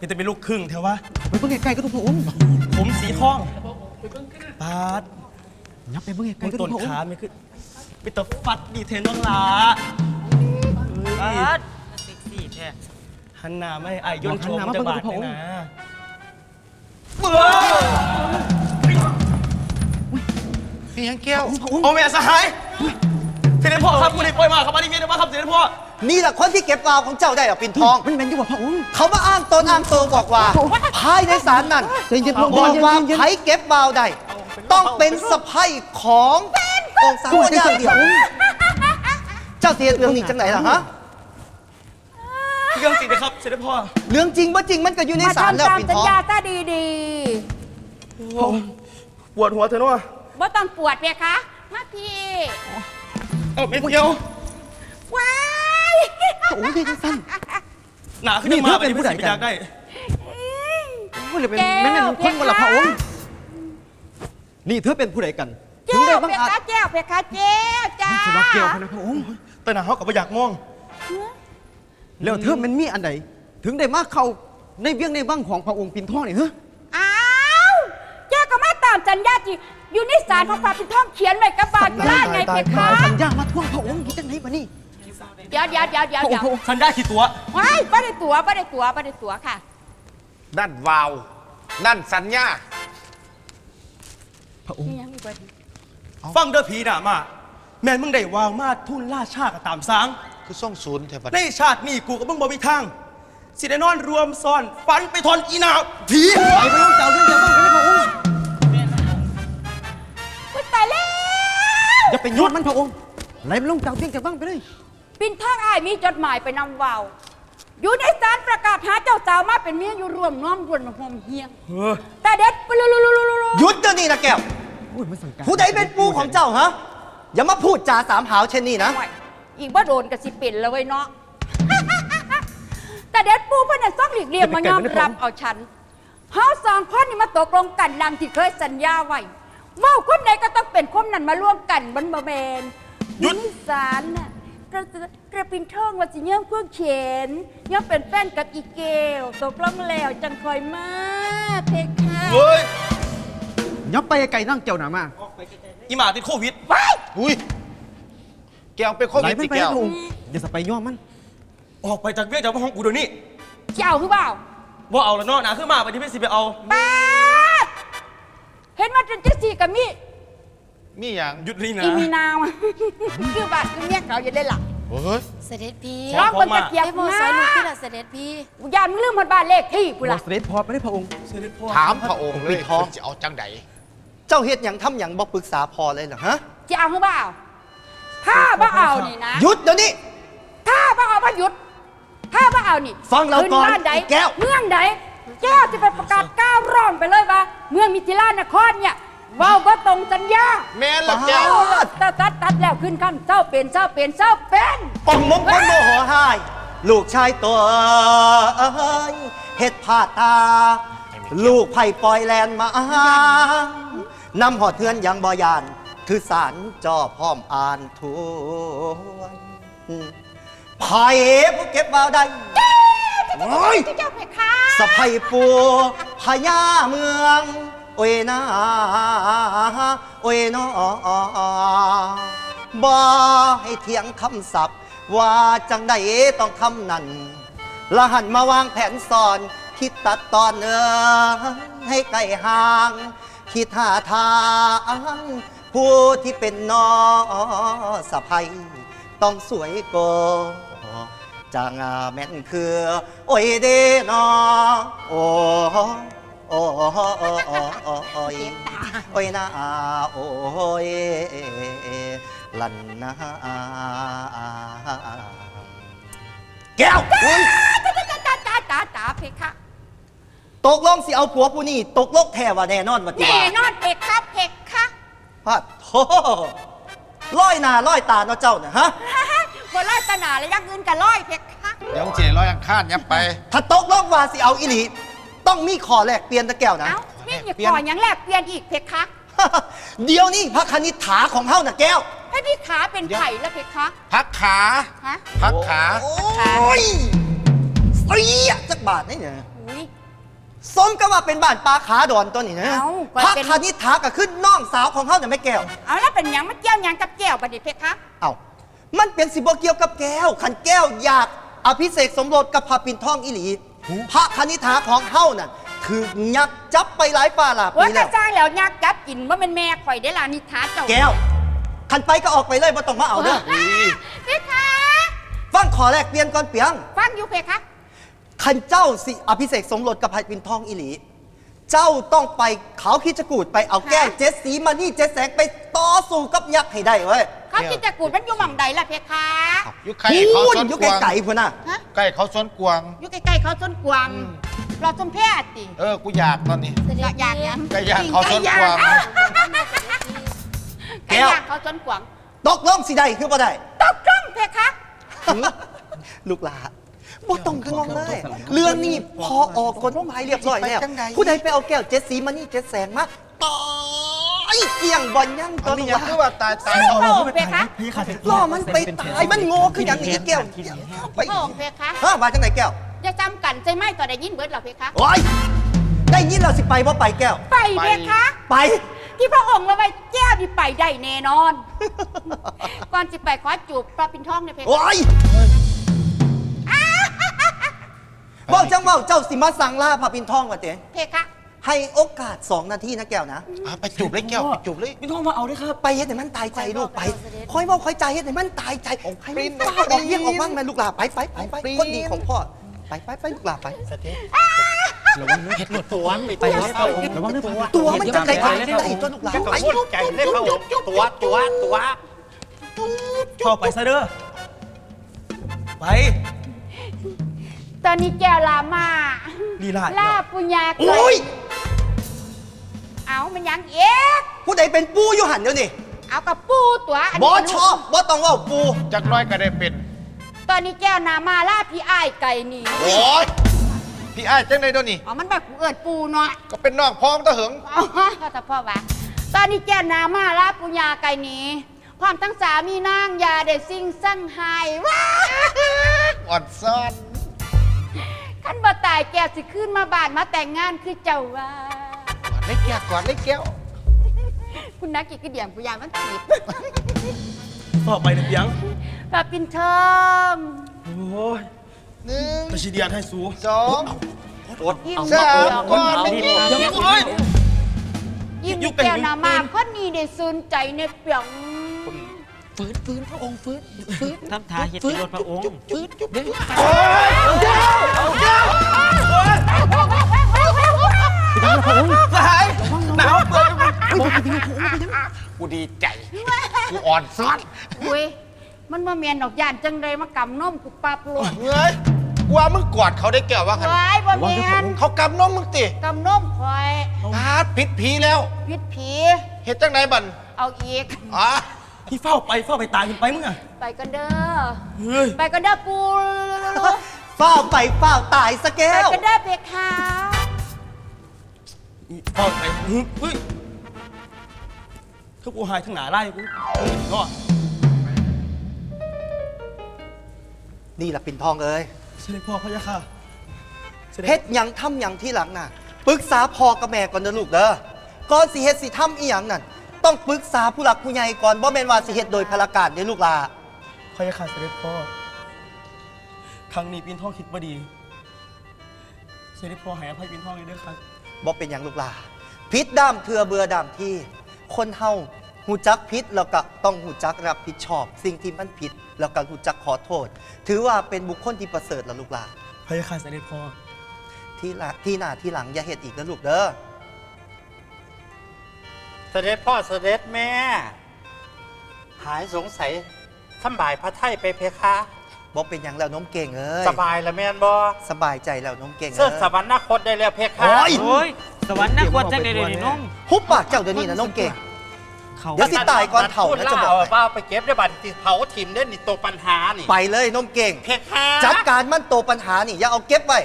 นี่จะเป็นลูกครึ่งเถอะวะไปเบิ่งไกลๆก็ถูกพระองค์ผมสีทองปาดยับไปเบิ่งไกลมึงๆก็ต้ถูนกพระองขาค์ไม่ขึ้นไปตะฟัดดีเทนน้องหลาเอเอ้ยอเซ็กซี่แท้หันหน้าไม่ไอ้ายย่นโฉมจะบาดเลยนะมีหยังแก้วเอาแม่สหายเสด็จพ่อครับคุณได้ปล่อยมาครับอันนี้เมียได้มาครับเสด็จพ่อ นี่แหละคนที่เก็บวาวของเจ้าได้อะปินทอง มันแม่นอยู่บ่พระองค์ เขามาอ้างตนอ้างตัวบอกว่า ภายในศาลนั้นใจเย็นพระองค์บอกว่าใจเย็น ใครเก็บวาวได้ต้องเป็นสะพ้ยขององค์สามคนอย่างเดียวเจ้าเสียเรื่องนี้จังไหนล่ะฮะเรื่องจริงนะครับเสด็จพ่อเรื่องจริงว่าจริงมันก็อยู่ในมาศาลแล้วทำตามปินสัทญอง ญาซะดีปวดหัวเถอะเนาะๆว่าต้องปวดเปียคะ มาพี่ เอ้าไม่เกี่ยวว้า ยพระองค์ที่สั้น หนาขึ้นมาไปที่ผู้ใหญ่อยากได้โอ้ยเลยเป็นแม่นแม่นคนบ่ล่ะพระองค์นี่เธอเป็นผู้ใดกันถึแก้งได้วบังเปียอาจคะแก้วเปียคะแก้วจ้าสวัสดิ์เกี่ยวพระนะพระองค์แต่หนาเขากับอยากมอง แล้วเธอมันมีอันใดถึงได้มาเข้าในเวียงในบังของพระองค์ปิ่นทองนี่เฮ้อ้าวแก้วก็มาตามสัญญาจีอยู่ในสารพระพาพินท่องเขียนไว้กับบาทล่าไงเปียคะสัญญามาทวงพระองค์ที่จังไหนบะนี่ เดี๋ยวเดี๋ยวเดี๋ยวเดี๋ยวพระอเดี๋งยวค์พระองค์สัญญาขีดตัวว้ายไม่ได้ตั๋วไม่ได้ตั๋วไม่ได้ตั๋วค่ะ นั่นวาว นั่นสัญญาพระองค์นี่ยังมีประเด็นฟังเด้อผีหนามา แม่นมึงได้วาวมาทุ่นล่าชากับตามสาง คือส่องศูนย์เทพในชาตินี้กูกับมึงบ่มีทาง สิได้นอนรวมซ่อนฟันไปทนอีหนาผีไปพระองค์เจ้าเรื่องเจ้าบ้างไปเลยพระองค์อุ๊ยตายแล้วอย่าไปยอดมันพระองค์ไหลมันลงเจ้าเพียงเจ้าบ้างไปเลย ปินท่องอ้ายมีจดหมายไปนำเวาวอยู่ในสารประกาศหาเจ้าสาวมาเป็นเมียอยู่ร่วมน้อมรวนหอมเฮียงเออแต่เด็ดปลุลุลุลุลุลุหยุดเดี๋ยวนี้นะแก้วโอ้ยมันสังการผู้ใดเป็นปูของเจ้าฮะ อย่ามาพูดจาสามหาวเช่นนี้นะโอ้ยอีกว่าโดนกับสิเป็นแล้วเว้ยเนาะ แต่เด็ดปูเพื่อนนะซ่องหลีกเลี่ยงมายอมรับเอาฉันเฮาสองคนนี่มาตกลงกันดังที่เคยสัญญาไว้เว่าคนใดก็ต้องเป็นคนนั้นมาร่วมกันบนบะเบนหยุดนิสารน่ะ กระกระปินท่องว่าสิเยี่ยมเครื่องเขียนย่อมเป็นแฟนกับอีเกลตกลงแล้วจังคอยมากเพคะเฮ้ยยับไปไกลนั่งเจ้าหนามาอีหมาติดโควิดอุ้ยแก้วเป็นโคไหลวิดมันสิไปแก้วพระองค์อย่าสไปย่อมัน ออกไปจากเวียจากห้องกูเดี๋ยวนี้เจ้าคือเปล่าว่าเอาแล้วเนาะหนาขึ้นมาไปที่พี่สิไปเอา ป้าดเห็นว่าจันจิสีกับมี มีอย่างหยุดนี่นะอีมีนาวคือบาดคือเมียเขาอย่าได้หลักโอ้ย เสด็จพี่ขร้องขคนมาตะเกียบไอ้โมนะซอยลูกพี่ละเสด็จพี่ ยานมึงลืมหมดบ้านเลขที่กูบอละกเสด็จพอไปเลยพระองค์เสด็จพ่อถามพระองค์เลยปิดทองเพิ่นจะเอาจังใดเจ้าเฮ็ดหยังทำหยังบ่ปรึกษาพอเลยเหรอฮะจะเอาหรือเปล่าถ้าบ่เอานี่นะหยุดเดี๋ยวนี้ถ้าบ่เอาบ่หยุด ถ้าบ่เอานี่ฟังเราก่อนขึ้บ้านใดอีแก้วเมืองใดแก้วจะไปประกาศก้าวร้องไปเลยว่า เมืองมิถิลานครเนี่ย เว้าบ่ตรงสัญญาแม่นละแก้วตัดตัดตัดตัดแล้วขึ้นขั้นเจ้าเป็นเจ้าเป็นเจ้าเป็นปองมงคลโมโหหาย ลูกชายตัวเอ้ยเฮ็ดพลาดตา ลูกไผ่ปล่อยแลนมานำหอดเทือนยังบอยาน คือสารจอพร้อมอ่านทวนไผ่ผู้เก็บบ่าวได้ โอ้ย เจ้าเพคะสะพายปูพญาเมือง โอ้ยนาโอ้ยนอบ่ให้เถียงคำศัพท์ ว่าจังใดต้องทำนั่นละหันมาวางแผนสอน คิดตัดตอนเออให้ไกลห่าง คิดหาทาง ผู้ที่เป็นนอสะพายต้องสวยโกจางาแม่นคือ โอ้ยเดนอโอ้ โอ้โอ้โอ้โอ้โอ้โอ้ยโอ้ยนาโอ้ยลันนาแก้วอุ๊ยตาตาตาตาเพคะ ตกลงสิเอาผัวผู้นี้ตกลงแท้ว่าแน่นอนว่าติแน่ว่านอนเพคะเพคะพัดโธ่ร้อยหน้าร้อยตาเนาะเจ้าน่ะฮะบ่ร้อยตาหนาและยักษ์อื่นกันร้อยเพคะเดี๋ยวเจร้อยอังคารยับไป ถ้าตกลงว่าสิเอาอีหลี ต้องมีขอแลกเปลี่ยนตะแก้วนะ เอ้านี่อย่าก่อยังแลกเปลี่ยนอีกเพคะเดี๋ยวนี้พระคณิษฐาของเฮาน่ะแก้วให้พี่ขาเป็นไผ่แล้วเพคะพักขาฮะพักขาโอ้ยเสียจักบาทนี่เนี่ยอุ้ย สมกับว่าเป็นบ้านปลาขาดอนตัวนี้นะเอ้าพระก็เป็น คณิษฐาก็ขึ้นน้องสาวของเขาเนี่ยไม่แก้ว เอาแล้วเป็นหยังมาเกี่ยวหยังกับแก้วบัดนี้เพคะเอ้ามันเป็นสิบเกี่ยวกับแก้วขันแก้วอยากอภิเษกสมรสกับพระปิ่นทองอิหลี พระคณิษฐาของเฮานั่นถือยักษ์จับไปหลายป่าหลายโอ้ยปีกแล้ระว จ้างแล้วยักกับกินว่าเป็นแม่ข่อยได้ล่ะนิทาเจ้าแก้วขันไปก็ออกไปเลยบ่ต้องมาเอาเด้อเพคะฟังขอแรกเปลี่ยนก่อนเปียง ฟังอยู่เพคะขันเจ้าสิอภิเษกสมรสกับพระปิ่นทองอิหลี เจ้าต้องไปเขาคิดจกูดไปเอาแก้วเจ็ดสีมานี่เจ็ดแสงไปต่อสู้กับยักษ์ให้ได้เว้ย เขาคิดจะกูดมันอยู่หม่องใดล่ะเพคะอยู่ใครเขาพูดสวนอยู่กวางไกลๆพุ่นน่ะ ฮะใกล้เขาสวนกวาง อยู่ใกล้ๆเขาต้นกวางรอสมแพทย์ติเออ กูอยากตอนนี้อยากอยากยังไก่ย่างเขาต้นกวางไก่ย่างเขาต้นกวางตกลงสิได้คือบ่ได้ตกลงเพคะลูกหลาบ่ต้องกังวลเลยเรื่องนี้พอออกกฎหมายเรียบร้อยแล้ว ผู้ใดไปเอาแก้วเจ็ดสีมานี่เจ็ดแสงมาตาย เกี่ยงบอลยังตัวมีลูกอหย่างลาคือว่าตายตายพระองค์เพคะพี่ขาดเสด็จพ่ล่อมันไปตายมันโง่คืออย่างนี้แก้วไปพระองค์เพคะฮะมาจังไหนแก้วจะจำกันใจไหมต่อได้ยินเบิดเหรอเพคะ โอ้ยได้ยินเราสิไปบ่ไปแก้ว ไปเพคะ ไป ที่พระองค์ละไว้แก้วที่ไปได้แน่นอน ก่อนสิไปขอจูบพระปิ่นทองเนี่ยเพคะโอ้ยเว่าจังเว่าเจ้าสิมาสั่งล่าพระปินทองว่าเต๋เพคะ ให้โอกาสสองนาทีนะแก้วนะ อะไปจูบเลยแก้วไปจูบเลย พี่ท้องมาเอาด้วยครับ ไปเฮ็ดให้มันตายใจลูกไปคอยเว่าคอยใจเฮ็ดให้มันตายใจให้มันฟ้าออกเยี่ยงออกบ้างแม่ลูกหลาไปไปไปไปคนดีของพ่อไปไปไปลูกหลาไปตัวไปเลยพระองค์ระวังด้วยพระองค์ตัวมันจะไกลไกลไกลตัวลูกหลาไปใจเล่นพระองค์ตัวตัวตัวเข้าไปซะเด้อไปตอนนี้แก้วลามาลีลาลาปุญญาเกิโอ้ยด เอามันยังเอ๊ะผู้ใดเป็นปูอยู่หันเดี๋ยวนี้เอากับปูตัวนบนี้อชอบบอต้องเว่าปูจักน้อยก็ได้เป็น ตอนนี้แก้วนามาลาพี่อ้ายไก่หนีโอ้ยพี่อ้ายจังได้ตัวนี้เอามันแบบกูเอิดปูเนาะก็เป็นน้องพ้องตะเหิงเอาก็แต่พ่อวะตอนนี้แก้วนามาลาปุญญาไก่หนีพร้อมทั้งสามีนางยาได้สิ่งสั่งหายว้าอ่อนซ่อน ขันบ่ตายแก้วสิขึ้นมาบ้านมาแต่งงานคือเจ้าว่า กอดได้แก้วกอดได้แก้วคุณนักกิจกระเดียมปุญญามันถีบต่อไปนะเพียงปลาปินทองโอ้ยหนึ่งตะชีเดียนให้สูสองยิ้มสามก่อนไม่กินยังโอ้ยยิ้มยุคเป็นแก้วนามายุคเป็นคนนี้ได้สนใจในเปียงฟื้นฟื้นพระองค์ฟื้นฟื้นทำทาเฮ็ดรถพระองค์ฟื้นเด้อ สหายหนาวเปิดกูดีใจ กูอ่อนซ่อนอุ้ยมันมาเมียนดอกยานจังเลยมากำนมกูปับโลดเฮ้ยกูว่ามึงกอดเขาได้แก้วว่าคันไว้บ่เมียนเขากำน้องมึงติกำนมคอยพาดผิดผีแล้ว พิษผีเฮ็ดจังไหนบันเอาอีกอ๋อพี่เฝ้าไปเฝ้าไปตายขึ้นไปมึงอะไปกันเด้อเฮ้ยไปกันเด้อปูเฝ้าไปเฝ้าตายสะแก้ไปวกันเด้อเพคะ เฝ้าไปเฮ้ยเฮ้ยถ้ากูหายทั้งหนาไล่กูก็นี่แหละปิ่นทองเอ้ยเสด็จพ่อพระยาค่ะเสด็จเฮ็ดหยังทำหยังที่หลังน่ะปรึกษาพ่อกับแม่ก่อนนะลูกเด้อก่อนสิเฮ็ดสิทำอีหยังนั่นต้องปรึกษาผู้หลักผู้ใหญ่ก่อนบ่แม่นว่าสิเฮ็ดโดยพลาการเด้อลูกหลาพระยาค่ะเสด็จพ่อครั้งนี้ปีนทองคิดว่าดี เสด็จพ่อให้อภัยปีนทองเลยเด้อครับ บ่เป็นหยังลูกหลาพิษด้ามเถื่อเบื่อด้ามที่ คนเฮาหูจักพิษแล้วก็ต้องหูจักรับผิดชอบ สิ่งที่มันผิดแล้วก็หูจักขอโทษ ถือว่าเป็นบุคคลที่ประเสริฐแล้วลูกหลาพระยาค่ะเสด็จพ่อที่ละที่หน้าที่หลังอย่าเฮ็ดอีกนะลูกเด้อเสด็จพ่อเสด็จแม่ หายสงสัยสำบายพระไทยไปเพคะ บ่เป็นหยังแล้วน้องเก่งเอ้ยสบายละแม่นบอสบายใจแล้วน้องเก่งเสื้อเอ้ยสวรรคตได้แล้วเพคะโอ้ยโอ้ยสวรรค์น่ากลัวจังเลยเดี๋ยวนี้น้องหุบปากเจ้าเดี๋ยวนี้นะน้องเก่งเขาเดี๋ยวสิตายก่อนเฒ่านะจะบอกให้ว่าไปเก็บได้บัตรที่เผาถิ่มได้นี่ตัวปัญหานี่ไปเลยน้องเก่งเพคะจัดการมันโตปัญหานี่อย่าเอาเก็บไว้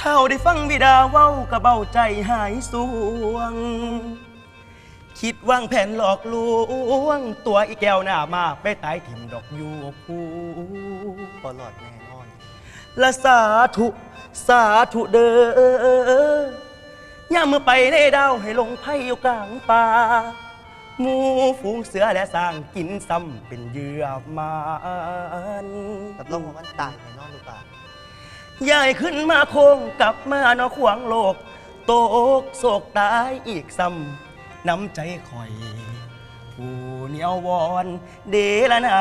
เท่าได้ฟังบิดาเว้ากระเบาใจหายสวง คิดวางแผนหลอกลวง ตัวอีแก้วหน้ามาไปตายถิ่มดอกยูพูบอลอดแน่นอน และสาธุ สาธุเด้อย่ามือไปในดาวให้ลงไพ่อยู่กลางป่าหมูฝูงเสือและสร้างกินซ้ำเป็นเหยื่อมันรับรองว่ามันตายแน่นอนลูกหลานยายขึ้นมาโคงกลับมาเนอขวางโลก โตกโศกตายอีกซ้ำ น้ำใจคอย ผู้เหนียววอนเดละนา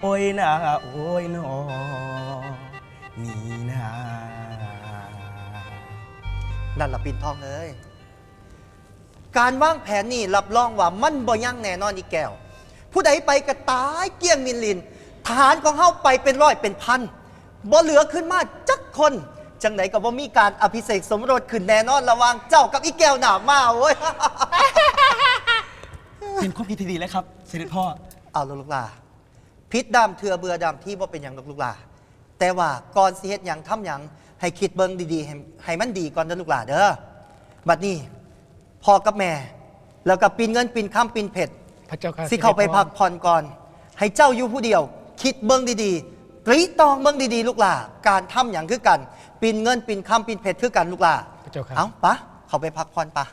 โอ้ยนาโอ้ยนอนี่นานั่นละปินทองเอ้ย การวางแผนนี่รับรองว่ามันบ่ยั่งแน่นอนอีแก้ว ผู้ใดไปก็ตายเกี้ยงมินลิน ฐานของเฮาไปเป็นร้อยเป็นพันบ่เหลือขึ้นมาจักคน จังไหนก็บ่มีการอภิเษกสมรสขึ้นแน่นอนระหว่างเจ้ากับอีแก้วหนามาโว้ย เป็นความคิดที่ดีแล้วครับ เสด็จพ่อ เอาลูกลูกลาพิษดำเถื่อเบื่อดำที่บ่เป็นอย่างลูกลูกลาแต่ว่าก่อนสิเฮ็ดหยังทำหยังให้คิดเบิ่งดีๆให้ให้มันดีก่อนเด้อลูกหลาเด้อบัดนี้พ่อกับแม่ แล้วก็ปีนเงินปีนข้ามปีนเผ็ด พระเจ้าค่ะสิเข้าไปพักผ่อนก่อน ให้เจ้าอยู่ผู้เดียว คิดเบิ่งดีๆตรีตองเบิ่งดีๆ ลูกหลาการทำหยังคือกัน ปีนเงินปีนข้ามปีนเผ็ดคือกันลูกหลาพระเจ้าค่ะ เอาปะเข้าไปพักผ่อนปะ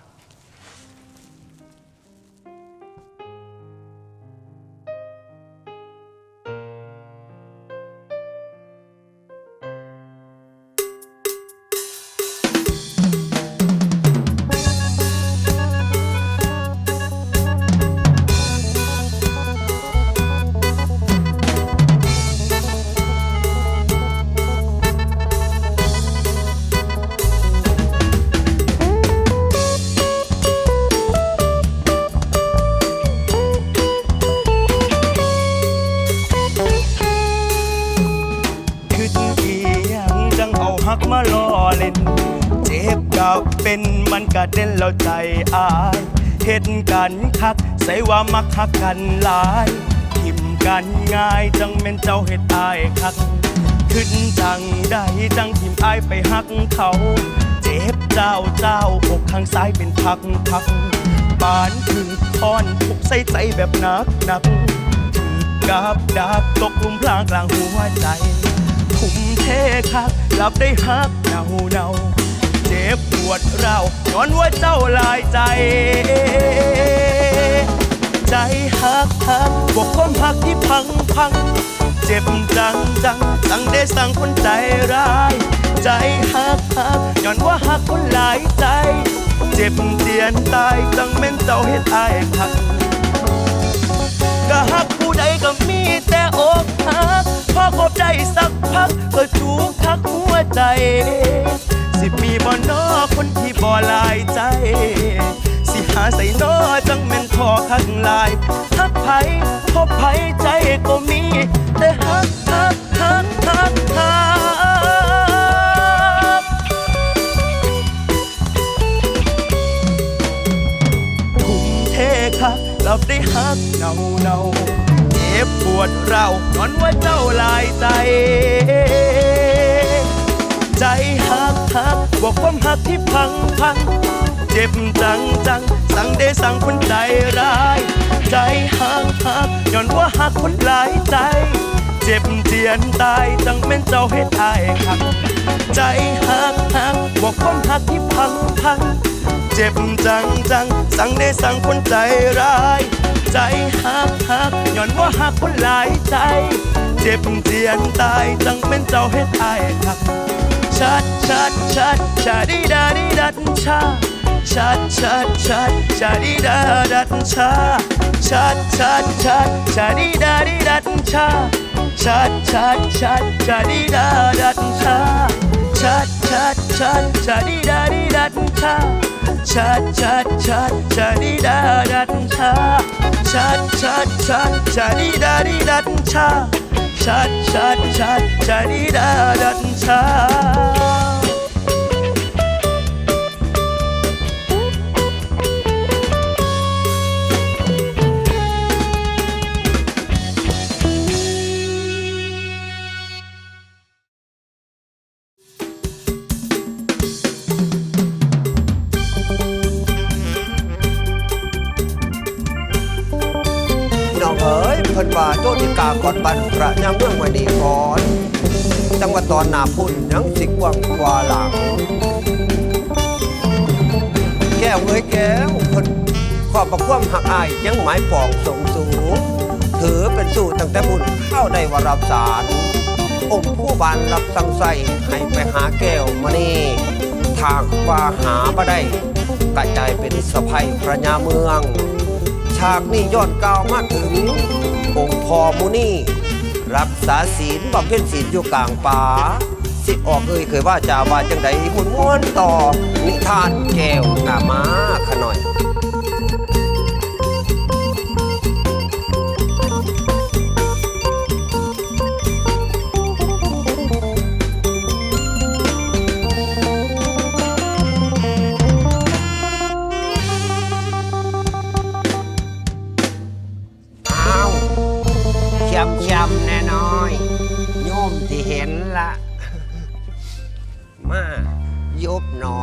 อายเห็นกันคัก ใส่ว่ามักคักกันหลายทิมกันง่ายจังเม่นเจ้าเฮ็ดอายคัก ขึ้นจังได้จังทิมอายไปหักเขา เจ็บเจ้าเจ้าอกข้างซ้ายเป็นพักพักปานคือค้อนทุกใส่ใจแบบหนักหนักถือกับดักตกลุมพรางกลางหัวใจทุ่มเทคักหลับได้ฮักเนาเนา บปวดเราย้อนว่าเจ้าลายใจ ใจฮักฮักบวกความฮักที่พังพัง เจ็บจังจังสั่งได้สั่งคนใจร้าย ใจฮักฮักย้อนว่าฮักคนหลายใจ เจ็บเจียนตายจังแม่นเจ้าเฮ็ดอายคักก็ฮักผู้ใดก็มีแต่อกหักพอคบได้สักพักก็ถูกทักหัวใจ มีบ่อนอคนที่บ่หลายใจ สิหาใส่นอจังแม่นทอคักหลายฮักไผพบไผใจก็มี แต่ฮักฮักฮักฮักฮักทุ่มเทคักเราได้ฮักเนาเนาเจ็บปวดเรานอนว่าเจ้าลายใจ ใจฮักฮักบอกความฮักที่พังพังเจ็บจังจังสั่งได้สั่งคนใจร้าย ใจฮักฮักย้อนว่าฮักคนหลายใจ เจ็บเจียนตายจังแม่นเจ้าเฮ็ดอายคักใจฮักฮักบอกความฮักที่พังพังเจ็บจังจังสั่งได้สั่งคนใจร้าย ใจฮักฮักย้อนว่าฮักคนหลายใจ เจ็บเจียนตายจังเป็นเจ้าเฮ็ดอายคัก ชัดชัดชัดชาดีดาดีดัดชาชัดชัดชัดชาดีดาดัดชาชัดชัดชัดชาดีดาดีดัดชาชัดชัดชัดชาดีดาดัด ชาชัดชัดชัดชาดีดาดันชาากอนบันประยามเมืองวันนี้ก่อนจังหวัดตอนหนาพุ่นยังสิกว่างกว่าหลัง แก้วเอ้ยแก้วเพิ่นขอบประความหักอายยังหมายปองสงสูงถือเป็นสู่ตั้งแต่บุญเข้าได้วารับสารองค์ผู้บานรับสั่งใส่ให้ไปหาแก้วมานี่ทางว่าหาบ่ได้กระจายเป็นสะพายพระยาเมืองากนี้ยอดเก่ามาถึง องค์พ่อมุนีรักษาศีลบำเพ็ญศีลอยู่กลางป่า สิออกเอ่ยเคยว่าจาว่าจังใดมุนม้วนต่อ นิทานแก้วหนามาขน่อย ช้ำช้ำๆแน่น้อย โยมที่เห็นละ มายุบหนอ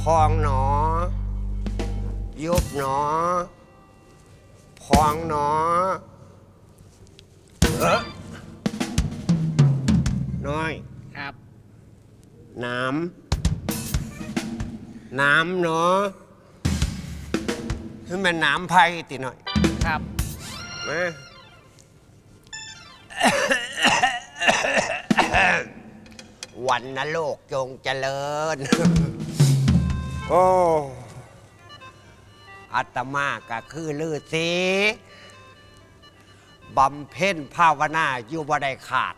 พองหนอยุบหนอ พองหนอเออน้อยครับ น้ำน้ำเนาะคือมันน้ำไผ่ติหน่อย ครับมา วันนโลกจงเจริญ โอ้อาตมาก็คือลือสีบำเพ็ญภาวนาอยู่บ่ได้ขาด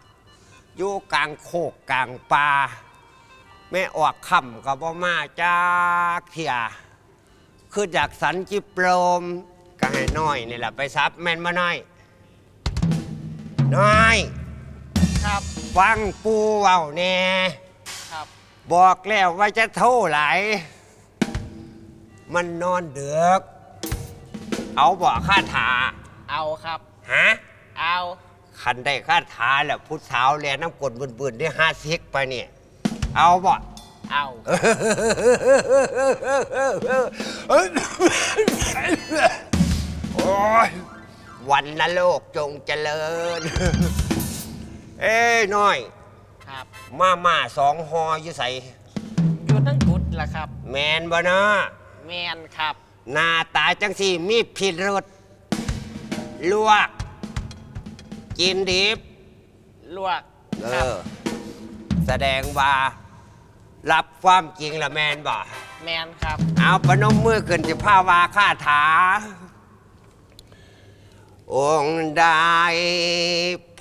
อยู่กลางโคกกลางป่าแม่ออกคำก็บ่มาจากเถียคือจากสันจิโปรมก็ให้น้อยนี่แหละไปซับแม่นมาน้อย น้อย ครับฟังปูเว้าแน่ครับ บอกแล้วว่าจะเท่าไหร่มันนอนเดือก เอาบอกค่าถาเอาครับ ฮะ เอาคันได้ค่าถาแหละผู้สาวแลน้ำกลบืนๆได้ห้าซิกไปเนี่ย เอาบ่เอาโอ้ย วันนโลกจงเจริญ เอ้ยน้อย ครับมาม่าสองหออยู่ใส่อยู่ตั้งกุดล่ะครับ แมนบ่นะแมนครับ หน้าตาจังสี่มีผิดรสลวก กินดิบ ลวกเอครับอ แสดงว่า รับความจริงละแมนบ่ แมนครับ เอาปนมมือขึ้นจะผ้าวาคาถา องค์ได้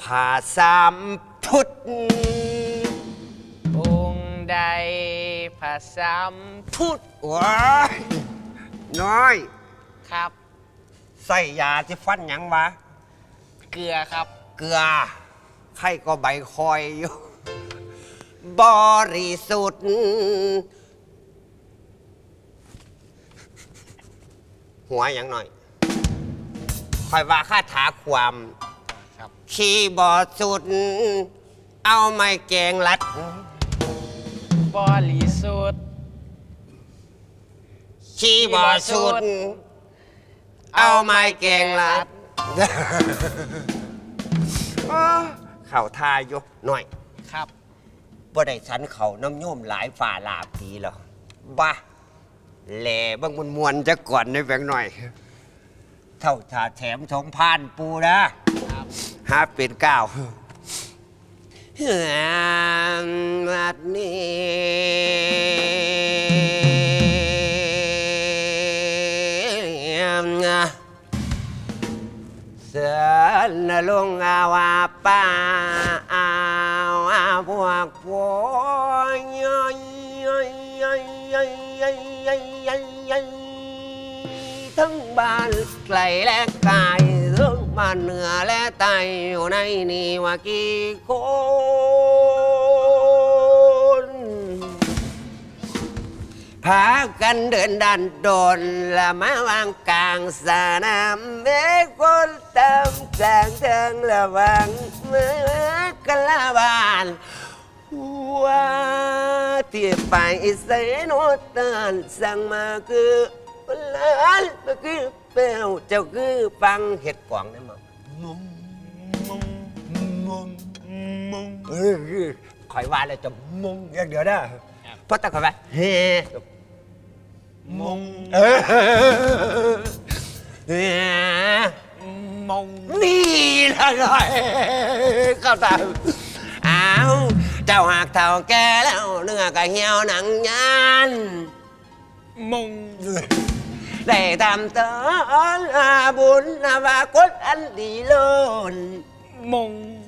ผ่าสามพุทธ องค์ใดภาษาพุทธว้ายน้อย ครับ ใส่ยาที่ฟันหยังวะ เกลือครับ เกลือไข่ก็ใบคอยอยู่ บริสุทธิ์ หัวอย่างหน่อย คอยว่าคาถาความครับขี้บอสุด เอาไม้แกงลัดบริสุทธิ์ขี้บอสุด เอาไม้แกงลัดเข่าทายอยู่หน่อยครับบ่ได้ฉันเขาน้ำโยมหลายฝ่าลาปีแล้วบ้าแหล่บางมวนมวนๆจะก่อนในแบงหน่อย เท่าชาแถมสองพันปูนะห้าเป็นเก้าบัดนี้เสือนลงอาวาป้าอาวกพวกย่อยย่อยย่อยย่อยย่อย บ้านไกลและไกลทั้งบ้านเหนือและใต้อยู่ในนี่ว่ากี่คน พากันเดินดันโดนละมาวางกลางสนามเมฆคนตามแสงทิงระวังเมื่อกละบานว่าที่ไปเสนโนตานสั่งมาคือ ลานมาคือเป้วเจ้าคือฟังเห็ดกวางได้มั้งมุงมุงมุงมุงเออคอยว่าแล้วจะมุงอย่างเดียวนะเพราะแต่คอยว่าเฮ้มุงเออเฮ้มงนี่ละหน่อยเข้าตาอ้าวเจ้าหากเท่าแก่แล้วเนื้อก็เหี่ยวหนังยานมง để tạm tớ là bốn và cốt ăn đi luôn mùng.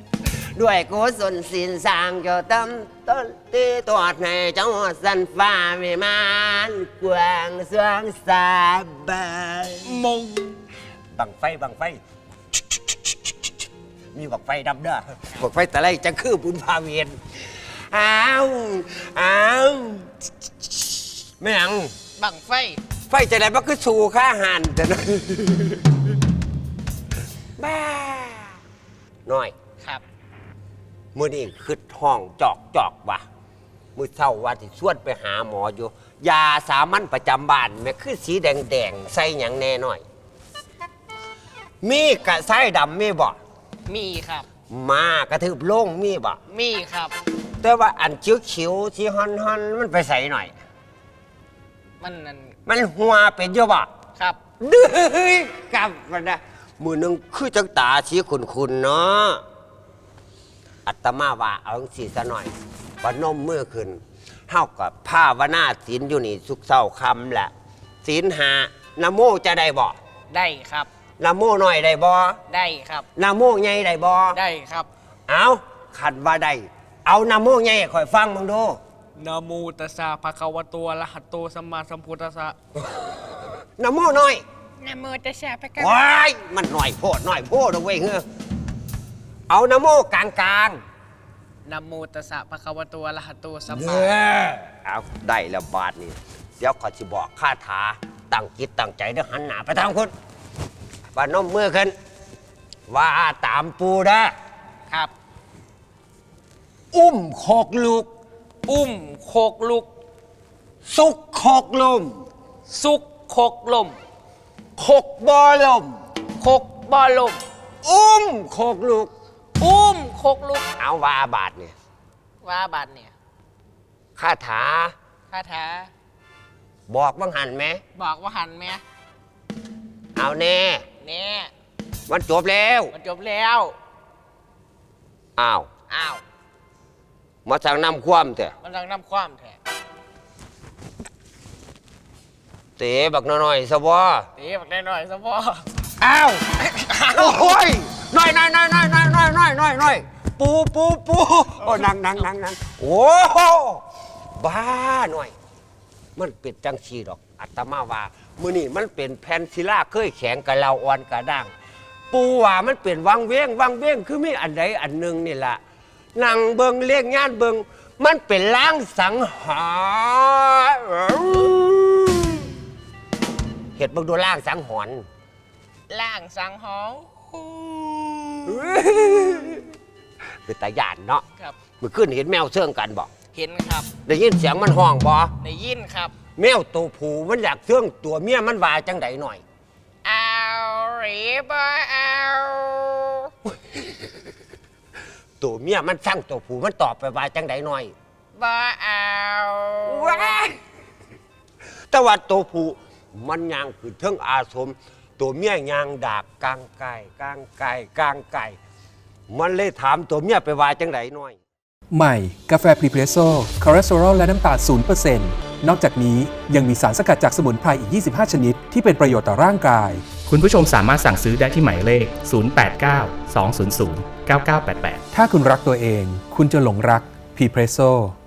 Đuổi cố dồn xin sang cho tâm tôn tê tọt này trong một dân pha về man quàng xuống xa bờ mùng. Bằng phay bằng phay. มีบักไฟดำเด้อบักไฟแต่ไรจะคือบุญพาเวียนอ้าวอ้าวไม่ยังบังไฟ ไฟจะไหนมันคือสู่ข้าหันแต่นะบ้าหน่อย ครับมื่อนี้คือท้องจอกจอกว่ะมือเศร้าว่าที่ชวนไปหาหมออยู่ยาสามัญประจำบ้านแม่คือสีแดงแดงๆใส่หยังแน่หน่อย มีกระไส้ดำมีบ่มีครับ มากระทืบโล่งมีบ่มีครับ แต่ว่าอันคิ้วคิ้วๆที่ฮอนฮอนๆมันไปใส่หน่อย มันนั่น มันหัวเป็นอยู่บ่ครับดื้อกลับมันนะมือหนึงคือจังตาชี้คุณคุณเนาะอัตมาว่าเอาสีซะหน่อยวันนมเมื่อคืนเท่ากับผ้าวนาศีลอยู่นี่สุกเศร้าคำแหละศีลหานโมจะได้บ่ได้ครับนโมหน่อยได้บ่ได้ครับนโมใหญ่ได้บ่ได้ครับ เอาขันว่าได้เอานโมใหญ่ให้ข่อยฟังมึงดู นะโมตัสสะภะคะวะโตอะระหะโตสัมมาสัมพุทธัสสะนโมหน่อยนะโมตัสสะภะคะว้ายมันหน่อยโพดหน่อยโพดเอาไว้ยเฮ้อเอานโมกลางกลางๆนะโมตัสสะภะคะวะโตอะระหะโตสัมเอมาอเอาได้แล้วบาทนี่เดี๋ยวขอยสิบอกคาถาตั้งจิตตั้งใจเดี๋ยวหันหน้าไปทางคุณว่านมมือขึ้นว่าตามปูนะครับ อุ้มโคกลูก อุ้มโคกลุก สุกโคกลมซุกโคกลมโคกบอลม โคกบ่อลม อุ้มโคกลูก อุ้มโคกลุกเอาว่าบาทเนี่ยว่าบัดเนี่ยคาถาคาถาบอกบังหันไหม บอกว่าหันไหมเอาแน่เนี่ยมันจบแล้ว มันจบแล้ว อ้าว อ้าว มาสั่งนำความเถอะมันต้องนำความแท้เต๋บักน้อยๆซะบ่ตีบักได้หน่อยซะพ่ออ้าวโอ้ยน้อยน้อยน้อยน้อยน้อยน้อยน้อยน้อยน้อยปูปูปูโอ้นั่งนั่งนั่งนั่งโอ้โหบ้าหน่อย มันเป็นจังชีดอกอัตมาว่ามือนี่มันเป็นแผ่นศิลาเคยแข็งกับเราอ่อนกระด้าง ปูว่ามันเป็นวังเว้งวังเว้งคือมีอันใดอันหนึ่งนี่แหละ นั่งเบิงเรียกงานเบิงมันเป็นล้างสังหารณ์เห็ดเบิงดูล้างสังหรณ์ล่างสังหองเป็นตาหยานเนาะครับ เมื่อคืนเห็นแมวเชื่องกันบอกเห็นครับได้ยินเสียงมันห้องบอได้ยินครับ แมวตัวผู้มันอยากเชื่องตัวเมียมันว่าจังไดหน่อย เอาหรือบ่เอา ตัวเมียมันสั่งตัวผู้มันตอบไปว่าจังไดหน่อย บ่เอาแต่ว่าตัวผู้มันยางคือเทิงอาสม ตัวเมียยางดากกลางไก่กลางไก่กลางไก่ มันเลยถามตัวเมียไปว่าจังไดหน่อย ใหม่ กาแฟพรีเพรสโซ่คอเลสเตอรอลและน้ำตาล0%นนอกจากนี้ยังมีสารสกัดจากสมุนไพรอีก 25 ชนิด ที่เป็นประโยชน์ต่อร่างกาย คุณผู้ชมสามารถสั่งซื้อได้ที่หมายเลข 089 200 9988 ถ้าคุณรักตัวเอง คุณจะหลงรักพรีเพรสโซ